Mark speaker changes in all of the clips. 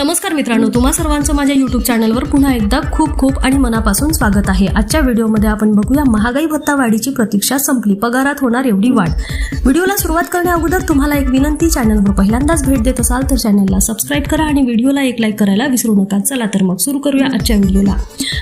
Speaker 1: Damos मित्रांनो तुम्हा सर्वांचं माझ्या युट्यूब चॅनलवर पुन्हा एकदा खूप खूप आणि मनापासून स्वागत आहे. आजच्या व्हिडिओमध्ये आपण बघूया महागाई भत्ता वाढीची प्रतीक्षा संपली. पगारात होणार एवढी वाढ. व्हिडिओला सुरुवात करण्या अगोदर तुम्हाला एक विनंती चॅनलवर पहिल्यांदाच भेट देत असाल तर चॅनलला सबस्क्राईब करा आणि व्हिडिओला एक लाईक करायला विसरू नका. चला तर मग सुरू करूया आजच्या व्हिडिओला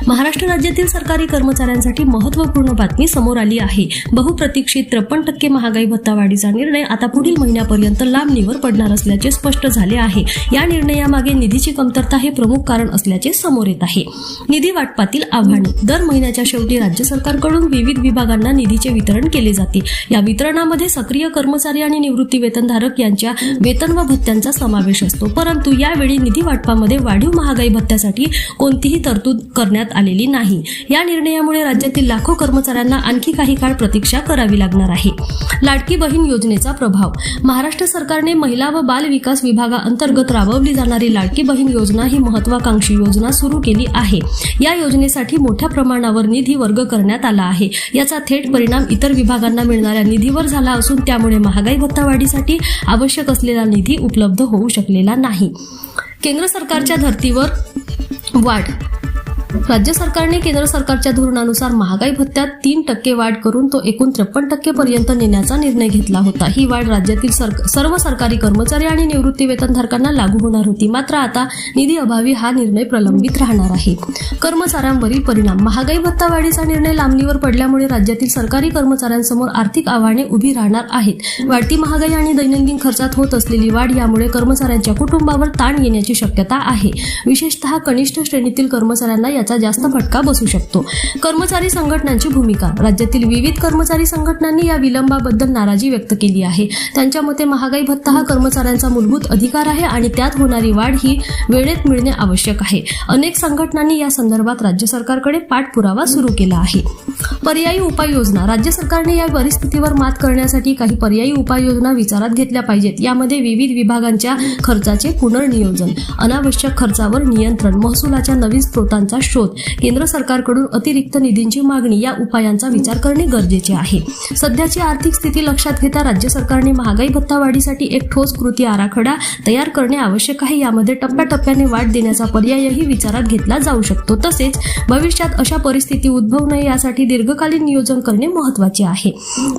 Speaker 1: महाराष्ट्र राज्यातील सरकारी कर्मचाऱ्यांसाठी महत्त्वपूर्ण बातमी समोर आली आहे. बहुप्रतीक्षित त्रेपन्न टक्के महागाई भत्ता वाढीचा निर्णय आता पुढील महिन्यापर्यंत लांबणीवर पडणार असल्याचे स्पष्ट झाले आहे. या निर्णयामागे निधीची कमी कमतरता हे प्रमुख कारण असल्याचे समोर येत आहे. निधी वाटपातील आव्हाने. दर महिन्याच्या शेवटी राज्य सरकारकडून विविध विभागांना निधीचे वितरण केले जाते. या वितरणामध्ये सक्रिय कर्मचारी आणि निवृत्ती वेतनधारक यांच्या वेतन व भत्त्यांचा समावेश असतो. परंतु यावेळी निधी वाटपामध्ये वाढीव महागाई भत्त्यासाठी कोणतीही तरतूद करण्यात आलेली नाही. या निर्णयामुळे राज्यातील लाखो कर्मचाऱ्यांना आणखी काही काळ प्रतीक्षा करावी लागणार आहे. लाडकी बहीण योजनेचा प्रभाव. महाराष्ट्र सरकारने महिला व बाल विकास विभागाअंतर्गत राबवली जाणारी लाडकी बहीण योजना ही महत्वाकांक्षी योजना सुरू केली आहे. या योजनेसाठी मोठ्या प्रमाणावर निधी वर्ग करण्यात आला आहे. याचा थेट परिणाम इतर विभागांना मिळणाऱ्या निधीवर झाला असून त्यामुळे महागाई भत्ता वाढीसाठी आवश्यक असलेला निधी उपलब्ध होऊ शकलेला नाही. केंद्र सरकारच्या धर्तीवर वाढ राज्य सरकारने केंद्र सरकारच्या धोरणानुसार महागाई भत्त्यात तीन टक्के वाढ करून तो एकूण त्रेपन्न टक्के पर्यंत नेण्याचा निर्णय घेतला होता. ही वाढ राज्यातील सर- सर्व सरकारी कर्मचारी आणि निवृत्ती वेतनधारकांना लागू होणार होती. मात्र आता निधी अभावी हा निर्णय प्रलंबित राहणार आहे. कर्मचाऱ्यांवरील परिणाम. महागाई भत्ता वाढीचा निर्णय लांबणीवर पडल्यामुळे राज्यातील सरकारी कर्मचाऱ्यांसमोर आर्थिक आव्हाने उभी राहणार आहेत. वाढती महागाई आणि दैनंदिन खर्चात होत असलेली वाढ यामुळे कर्मचाऱ्यांच्या कुटुंबावर ताण येण्याची शक्यता आहे. विशेषतः कनिष्ठ श्रेणीतील कर्मचाऱ्यांना याचा जास्त फटका बसू शकतो. कर्मचारी संघटनांची भूमिका. राज्यातील विविध कर्मचारी संघटनांनी या विलंबाबद्दल नाराजी व्यक्त केली आहे. त्यांच्या मते महागाई भत्ता हा कर्मचाऱ्यांचा मूलभूत अधिकार आहे आणि त्यात होणारी वाढ ही वेळेत मिळणे आवश्यक आहे. अनेक संघटनांनी या संदर्भात राज्य सरकारकडे पाठपुरावा सुरू केला आहे. पर्यायी उपाययोजना. राज्य सरकारने या परिस्थितीवर मात करण्यासाठी काही पर्यायी उपाययोजना विचारात घेतल्या पाहिजेत. यामध्ये विविध विभागांच्या खर्चाचे पुनर्नियोजन अनावश्यक खर्चावर नियंत्रण महसुलाच्या नवीन स्रोतांचा शोध केंद्र सरकारकडून अतिरिक्त निधींची मागणी या उपायांचा विचार करणे गरजेचे आहे. सध्याची आर्थिक स्थिती लक्षात घेता राज्य सरकारने महागाई भत्ता वाढीसाठी एक ठोस कृती आराखडा तयार करणे आवश्यक आहे. यामध्ये टप्प्याटप्प्याने वाढ देण्याचा पर्यायही विचारात घेतला जाऊ शकतो. तसेच भविष्यात अशा परिस्थिती उद्भवू नये यासाठी दीर्घकालीन नियोजन करणे महत्त्वाचे आहे.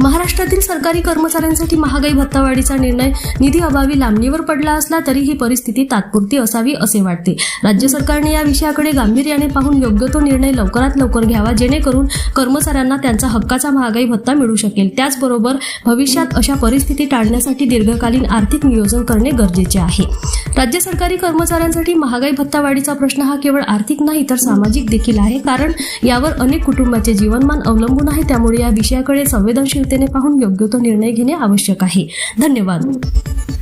Speaker 1: महाराष्ट्रातील सरकारी कर्मचाऱ्यांसाठी महागाई भत्ता वाढीचा निर्णय निधी अभावी लांबणीवर पडला असला तरी ही परिस्थिती तात्पुरती असावी असे वाटते. राज्य सरकारने या विषयाकडे गांभीर्याने पाहून योग्य तो निर्णय लवकरात लवकर घ्यावा जेणेकरून कर्मचाऱ्यांना त्यांचा हक्काचा महागाई भत्ता मिळू शकेल. त्याचबरोबर भविष्यात अशा परिस्थिती टाळण्यासाठी दीर्घकालीन आर्थिक नियोजन करणे गरजेचे आहे. राज्य सरकारी कर्मचाऱ्यांसाठी महागाई भत्ता वाढीचा प्रश्न हा केवळ आर्थिक नाही तर सामाजिक देखील आहे कारण यावर अनेक कुटुंबाचे जीवन जीवनमान अवलंबून आहे त्यामुळे या विषयाकडे संवेदनशीलतेने पाहून योग्य तो निर्णय घेणे आवश्यक आहे. धन्यवाद.